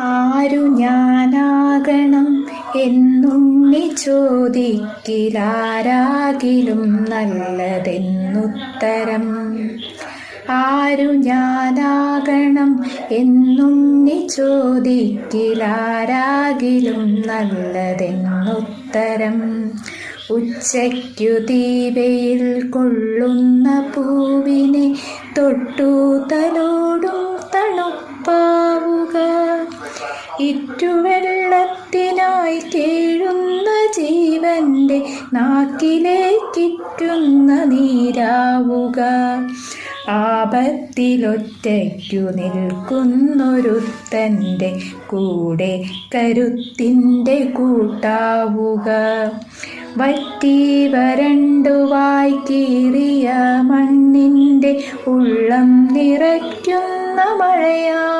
ആരു ഞാനാകണം എന്നുണ്ണി ചോദിക്കിലാരാകിലും നല്ലതെന്നുത്തരം. ആരു ഞാനാകണം എന്നുണ്ണി ചോദിക്കിലാരാകിലും നല്ലതെന്നുത്തരം. ഉച്ചയ്ക്കു ദീപയിൽ കൊള്ളുന്ന പൂവിനെ തൊട്ടു തലോടും ഇറ്റുവെള്ളത്തിനായി കേഴുന്ന ജീവന്റെ നാക്കിലേക്കിറ്റുന്ന നീരാവുക. ആപത്തിലൊറ്റയ്ക്കു നിൽക്കുന്നൊരുത്തന്റെ കൂടെ കരുത്തിന്റെ കൂട്ടാവുക. വറ്റി വരണ്ടു കീറിയ മണ്ണിന്റെ ഉള്ളം നിറയ്ക്കുന്ന മഴയാവുക